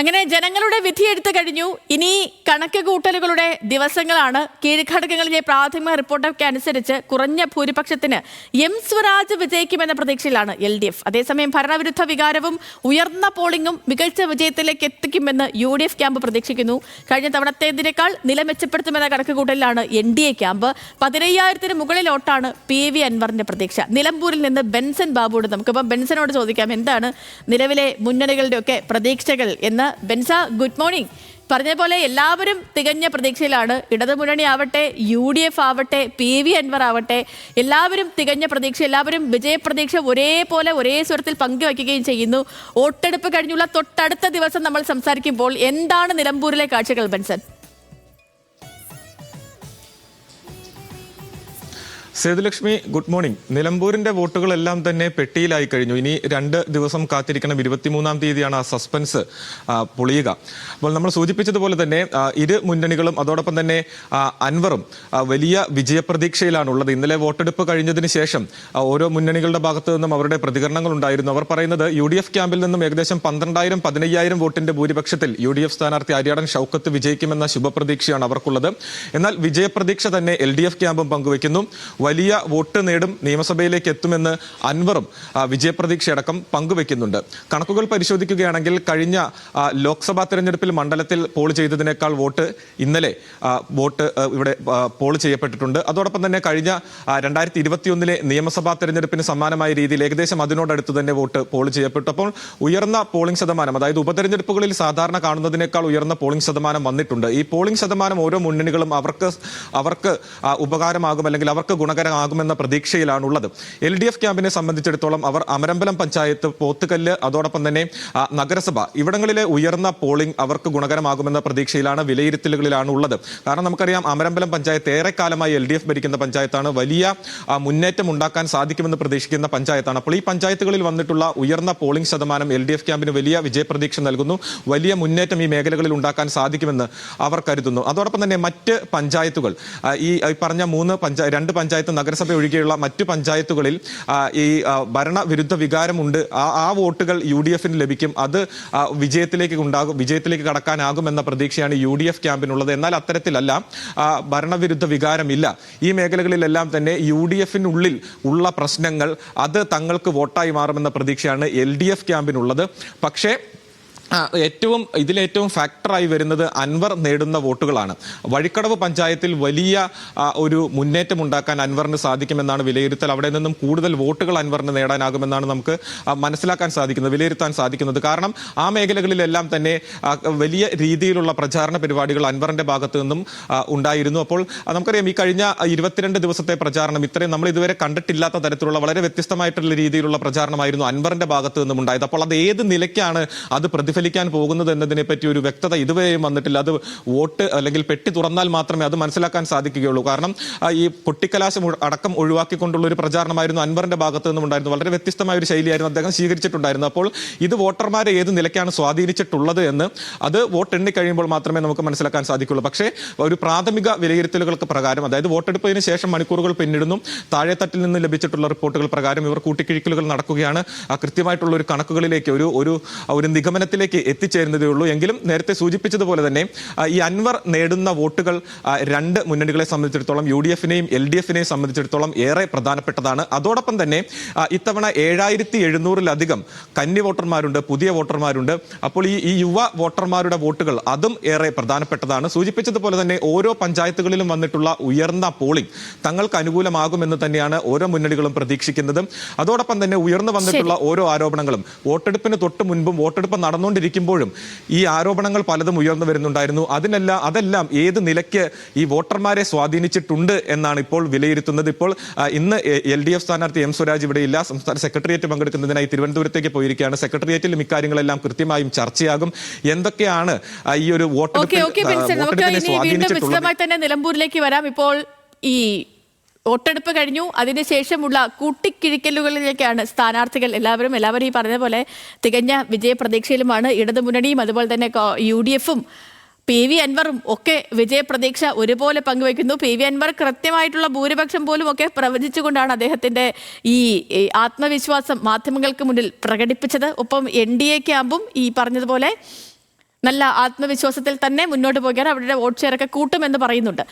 അങ്ങനെ ജനങ്ങളുടെ വിധിയെടുത്ത് കഴിഞ്ഞു. ഇനി കണക്ക് കൂട്ടലുകളുടെ ദിവസങ്ങളാണ് കീഴ്ഘടകങ്ങളിലെ പ്രാഥമിക റിപ്പോർട്ടൊക്കെ അനുസരിച്ച് കുറഞ്ഞ ഭൂരിപക്ഷത്തിന് എം സ്വരാജ് വിജയിക്കുമെന്ന പ്രതീക്ഷയിലാണ് എൽ ഡി എഫ്. അതേസമയം ഭരണവിരുദ്ധ വികാരവും ഉയർന്ന പോളിംഗും മികച്ച വിജയത്തിലേക്ക് എത്തിക്കുമെന്ന് യു ഡി എഫ് ക്യാമ്പ് പ്രതീക്ഷിക്കുന്നു. കഴിഞ്ഞ തവണത്തേതിനേക്കാൾ നില മെച്ചപ്പെടുത്തുമെന്ന കണക്കുകൂട്ടലിലാണ് എൻ ഡി എ ക്യാമ്പ്. പതിനയ്യായിരത്തിന് മുകളിലോട്ടാണ് പി വി അൻവറിന്റെ പ്രതീക്ഷ. നിലമ്പൂരിൽ നിന്ന് ബെൻസൻ ബാബുവോട് നമുക്കിപ്പം ബെൻസനോട് ചോദിക്കാം എന്താണ് നിലവിലെ മുന്നണികളുടെയൊക്കെ പ്രതീക്ഷകൾ എന്ന് ബെൻസ ഗുഡ് മോർണിംഗ്. പറഞ്ഞ പോലെ എല്ലാവരും തികഞ്ഞ പ്രതീക്ഷയിലാണ്. ഇടതുമുന്നണി ആവട്ടെ യു ഡി എഫ് ആവട്ടെ പി വി അൻവർ ആവട്ടെ എല്ലാവരും തികഞ്ഞ പ്രതീക്ഷ എല്ലാവരും വിജയപ്രതീക്ഷ ഒരേപോലെ ഒരേ സ്വരത്തിൽ പങ്കുവയ്ക്കുകയും ചെയ്യുന്നു. വോട്ടെടുപ്പ് കഴിഞ്ഞുള്ള തൊട്ടടുത്ത ദിവസം നമ്മൾ സംസാരിക്കുമ്പോൾ എന്താണ് നിലമ്പൂരിലെ കാഴ്ചകൾ ബെൻസൻ? സേതുലക്ഷ്മി ഗുഡ് മോർണിംഗ് നിലമ്പൂരിന്റെ വോട്ടുകളെല്ലാം തന്നെ പെട്ടിയിലായി കഴിഞ്ഞു. ഇനി രണ്ട് ദിവസം കാത്തിരിക്കണം. ഇരുപത്തിമൂന്നാം തീയതിയാണ് ആ സസ്പെൻസ് പൊളിയുക. അപ്പോൾ നമ്മൾ സൂചിപ്പിച്ചതുപോലെ തന്നെ ഇരു മുന്നണികളും അതോടൊപ്പം തന്നെ അൻവറും വലിയ വിജയപ്രതീക്ഷയിലാണുള്ളത്. ഇന്നലെ വോട്ടെടുപ്പ് കഴിഞ്ഞതിന് ശേഷം ഓരോ മുന്നണികളുടെ ഭാഗത്തു നിന്നും അവരുടെ പ്രതികരണങ്ങൾ ഉണ്ടായിരുന്നു. അവർ പറയുന്നത് യു ഡി എഫ് ക്യാമ്പിൽ നിന്നും ഏകദേശം പന്ത്രണ്ടായിരം പതിനയ്യായിരം വോട്ടിന്റെ ഭൂരിപക്ഷത്തിൽ യു ഡി എഫ് സ്ഥാനാർത്ഥി ആര്യാടൻ ഷൗക്കത്ത് വിജയിക്കുമെന്ന ശുഭപ്രതീക്ഷയാണ് അവർക്കുള്ളത്. എന്നാൽ വിജയപ്രതീക്ഷ തന്നെ എൽ ഡി എഫ് ക്യാമ്പും പങ്കുവയ്ക്കുന്നു വലിയ വോട്ട് നേടും നിയമസഭയിലേക്ക് എത്തുമെന്ന് അൻവറും വിജയപ്രതീക്ഷയടക്കം പങ്കുവെക്കുന്നുണ്ട്. കണക്കുകൾ പരിശോധിക്കുകയാണെങ്കിൽ കഴിഞ്ഞ ലോക്സഭാ തെരഞ്ഞെടുപ്പിൽ മണ്ഡലത്തിൽ പോൾ ചെയ്തതിനേക്കാൾ വോട്ട് ഇന്നലെ വോട്ട് ഇവിടെ പോൾ ചെയ്യപ്പെട്ടിട്ടുണ്ട്. അതോടൊപ്പം തന്നെ കഴിഞ്ഞ രണ്ടായിരത്തി ഇരുപത്തിയൊന്നിലെ നിയമസഭാ തെരഞ്ഞെടുപ്പിന് സമാനമായ രീതിയിൽ ഏകദേശം അതിനോടടുത്ത് തന്നെ വോട്ട് പോൾ ചെയ്യപ്പെട്ടു. അപ്പോൾ ഉയർന്ന പോളിംഗ് ശതമാനം അതായത് ഉപതെരഞ്ഞെടുപ്പുകളിൽ സാധാരണ കാണുന്നതിനേക്കാൾ ഉയർന്ന പോളിംഗ് ശതമാനം വന്നിട്ടുണ്ട്. ഈ പോളിംഗ് ശതമാനം ഓരോ മുന്നണികളും അവർക്ക് അവർക്ക് ഉപകാരമാകും അല്ലെങ്കിൽ അവർക്ക് ഗുണകരമാകുമെന്ന പ്രതീക്ഷയിലാണുള്ളത്. എൽ ഡി എഫ് ക്യാമ്പിനെ സംബന്ധിച്ചിടത്തോളം അവർ അമരമ്പലം പഞ്ചായത്ത് പോത്തുകല്ല് അതോടൊപ്പം തന്നെ നഗരസഭ ഇവിടങ്ങളിലെ ഉയർന്ന പോളിംഗ് അവർക്ക് ഗുണകരമാകുമെന്ന പ്രതീക്ഷയിലാണ് വിലയിരുത്തലുകളിലാണ് ഉള്ളത് കാരണം നമുക്കറിയാം അമരമ്പലം പഞ്ചായത്ത് ഏറെക്കാലമായി എൽ ഡി എഫ് ഭരിക്കുന്ന പഞ്ചായത്താണ്. വലിയ മുന്നേറ്റം ഉണ്ടാക്കാൻ സാധിക്കുമെന്ന് പ്രതീക്ഷിക്കുന്ന പഞ്ചായത്താണ്. അപ്പോൾ ഈ പഞ്ചായത്തുകളിൽ വന്നിട്ടുള്ള ഉയർന്ന പോളിംഗ് ശതമാനം എൽ ഡി എഫ് ക്യാമ്പിന് വലിയ വിജയപ്രതീക്ഷ നൽകുന്നു. വലിയ മുന്നേറ്റം ഈ മേഖലകളിൽ ഉണ്ടാക്കാൻ സാധിക്കുമെന്ന് അവർ കരുതുന്നു. അതോടൊപ്പം തന്നെ മറ്റ് പഞ്ചായത്തുകൾ ഈ പറഞ്ഞ മൂന്ന് പഞ്ചായ രണ്ട് പഞ്ചായത്ത് നഗരസഭ ഒഴികെയുള്ള മറ്റു പഞ്ചായത്തുകളിൽ ഈ ഭരണവിരുദ്ധ വികാരമുണ്ട്. ആ ആ വോട്ടുകൾ യു ഡി എഫിന് ലഭിക്കും. അത് വിജയത്തിലേക്ക് ഉണ്ടാകും വിജയത്തിലേക്ക് കടക്കാനാകുമെന്ന പ്രതീക്ഷയാണ് യു ഡി എഫ് ക്യാമ്പിനുള്ളത്. എന്നാൽ അത്തരത്തിലല്ല ഭരണവിരുദ്ധ വികാരമില്ല. ഈ മേഖലകളിലെല്ലാം തന്നെ യു ഡി എഫിനുള്ളിൽ ഉള്ള പ്രശ്നങ്ങൾ അത് തങ്ങൾക്ക് വോട്ടായി മാറുമെന്ന പ്രതീക്ഷയാണ് എൽ ഡി എഫ് ക്യാമ്പിനുള്ളത്. പക്ഷേ ഏറ്റവും ഇതിലേറ്റവും ഫാക്ടറായി വരുന്നത് അൻവർ നേടുന്ന വോട്ടുകളാണ്. വഴിക്കടവ് പഞ്ചായത്തിൽ വലിയ ഒരു മുന്നേറ്റം ഉണ്ടാക്കാൻ അൻവറിന് സാധിക്കുമെന്നാണ് വിലയിരുത്തൽ. അവിടെ നിന്നും കൂടുതൽ വോട്ടുകൾ അൻവറിന് നേടാനാകുമെന്നാണ് നമുക്ക് മനസ്സിലാക്കാൻ സാധിക്കുന്നത് വിലയിരുത്താൻ സാധിക്കുന്നത്. കാരണം ആ മേഖലകളിലെല്ലാം തന്നെ വലിയ രീതിയിലുള്ള പ്രചാരണ പരിപാടികൾ അൻവറിന്റെ ഭാഗത്തു നിന്നും ഉണ്ടായിരുന്നു. അപ്പോൾ നമുക്കറിയാം ഈ കഴിഞ്ഞ ഇരുപത്തിരണ്ട് ദിവസത്തെ പ്രചാരണം ഇത്രയും നമ്മൾ ഇതുവരെ കണ്ടിട്ടില്ലാത്ത തരത്തിലുള്ള വളരെ വ്യത്യസ്തമായിട്ടുള്ള രീതിയിലുള്ള പ്രചാരണമായിരുന്നു അൻവറിന്റെ ഭാഗത്തു നിന്നും ഉണ്ടായത്. അപ്പോൾ അത് ഏത് നിലയ്ക്കാണ് അത് പ്രതിഫലിക്കാൻ പോകുന്നത് എന്നതിനെ പറ്റി ഒരു വ്യക്തത ഇതുവരെയും വന്നിട്ടില്ല. അത് വോട്ട് അല്ലെങ്കിൽ പെട്ടി തുറന്നാൽ മാത്രമേ അത് മനസ്സിലാക്കാൻ സാധിക്കുകയുള്ളൂ. കാരണം ഈ പൊട്ടിക്കലാശം അടക്കം ഒഴിവാക്കിക്കൊണ്ടുള്ള ഒരു പ്രചാരണമായിരുന്നു അൻവറിന്റെ ഭാഗത്ത് നിന്നും ഉണ്ടായിരുന്നു വളരെ വ്യത്യസ്തമായ ഒരു ശൈലിയായിരുന്നു അദ്ദേഹം സ്വീകരിച്ചിട്ടുണ്ടായിരുന്നു അപ്പോൾ ഇത് വോട്ടർമാരെ ഏത് നിലയ്ക്കാണ് സ്വാധീനിച്ചിട്ടുള്ളത് എന്ന് അത് വോട്ട് എണ്ണിക്കഴിയുമ്പോൾ മാത്രമേ നമുക്ക് മനസ്സിലാക്കാൻ സാധിക്കുള്ളൂ. പക്ഷേ ഒരു പ്രാഥമിക വിലയിരുത്തലുകൾക്ക് പ്രകാരം അതായത് വോട്ടെടുപ്പതിന് ശേഷം മണിക്കൂറുകൾ പിന്നിടുന്നു താഴെത്തട്ടിൽ നിന്ന് ലഭിച്ചിട്ടുള്ള റിപ്പോർട്ടുകൾ പ്രകാരം ഇവർ കൂട്ടിക്കിഴിക്കലുകൾ നടക്കുകയാണ്. കൃത്യമായിട്ടുള്ള ഒരു കണക്കുകളിലേക്ക് ഒരു ഒരു ഒരു നിഗമനത്തിലേക്ക് എത്തിച്ചേരുന്നതേ ഉള്ളൂ. എങ്കിലും നേരത്തെ സൂചിപ്പിച്ചതുപോലെ തന്നെ ഈ അൻവർ നേടുന്ന വോട്ടുകൾ രണ്ട് മുന്നണികളെ സംബന്ധിച്ചിടത്തോളം യു ഡി എഫിനെയും എൽ ഡി എഫിനെയും സംബന്ധിച്ചിടത്തോളം ഏറെ പ്രധാനപ്പെട്ടതാണ്. അതോടൊപ്പം തന്നെ ഇത്തവണ ഏഴായിരത്തി എഴുന്നൂറിലധികം കന്നി വോട്ടർമാരുണ്ട് പുതിയ വോട്ടർമാരുണ്ട്. അപ്പോൾ ഈ ഈ യുവ വോട്ടർമാരുടെ വോട്ടുകൾ അതും ഏറെ പ്രധാനപ്പെട്ടതാണ്. സൂചിപ്പിച്ചതുപോലെ തന്നെ ഓരോ പഞ്ചായത്തുകളിലും വന്നിട്ടുള്ള ഉയർന്ന പോളിംഗ് തങ്ങൾക്ക് അനുകൂലമാകുമെന്ന് തന്നെയാണ് ഓരോ മുന്നണികളും പ്രതീക്ഷിക്കുന്നത്. അതോടൊപ്പം തന്നെ ഉയർന്നു വന്നിട്ടുള്ള ഓരോ ആരോപണങ്ങളും വോട്ടെടുപ്പിന് തൊട്ട് മുൻപും വോട്ടെടുപ്പ് നടന്നുകൊണ്ടിരിക്കുമ്പോഴും ഈ ആരോപണങ്ങൾ പലതും ഉയർന്നു വരുന്നുണ്ടായിരുന്നു. അതിനെല്ലാം അതെല്ലാം ഏത് നിലയ്ക്ക് ഈ വോട്ടർമാരെ സ്വാധീനിച്ചിട്ടുണ്ട് എന്നാണ് ഇപ്പോൾ വിലയിരുത്തുന്നത്. ഇപ്പോൾ ഇന്ന് എൽ ഡി എഫ് സ്ഥാനാർത്ഥി എം സ്വരാജ് ഇവിടെ ഇല്ല. സംസ്ഥാന സെക്രട്ടേറിയറ്റ് പങ്കെടുക്കുന്നതിനായി തിരുവനന്തപുരത്തേക്ക് പോയിരിക്കുകയാണ്. സെക്രട്ടേറിയറ്റിലും ഇക്കാര്യങ്ങളെല്ലാം കൃത്യമായും ചർച്ചയാകും. എന്തൊക്കെയാണ് ഈ ഒരു വോട്ടെടുപ്പ് സ്വാധീനിച്ചിട്ടുള്ളത്? നിലമ്പൂരിലേക്ക് വരാം. ഇപ്പോൾ ഈ വോട്ടെടുപ്പ് കഴിഞ്ഞു. അതിനുശേഷമുള്ള കൂട്ടിക്കിഴിക്കലുകളിലേക്കാണ് സ്ഥാനാർത്ഥികൾ എല്ലാവരും. എല്ലാവരും ഈ പറഞ്ഞ പോലെ തികഞ്ഞ വിജയപ്രതീക്ഷയിലുമാണ്. ഇടതുമുന്നണിയും അതുപോലെ തന്നെ യു ഡി എഫും പി വി അൻവറും ഒക്കെ വിജയപ്രതീക്ഷ ഒരുപോലെ പങ്കുവയ്ക്കുന്നു. പി വി അൻവർ കൃത്യമായിട്ടുള്ള ഭൂരിപക്ഷം പോലും ഒക്കെ പ്രവചിച്ചുകൊണ്ടാണ് അദ്ദേഹത്തിന്റെ ഈ ആത്മവിശ്വാസം മാധ്യമങ്ങൾക്ക് മുന്നിൽ പ്രകടിപ്പിച്ചത്. ഒപ്പം എൻ ഡി എ ക്യാമ്പും ഈ പറഞ്ഞതുപോലെ നല്ല ആത്മവിശ്വാസത്തിൽ തന്നെ മുന്നോട്ട് പോകാൻ അവരുടെ വോട്ട് ഷെയറൊക്കെ കൂട്ടുമെന്ന് പറയുന്നുണ്ട്.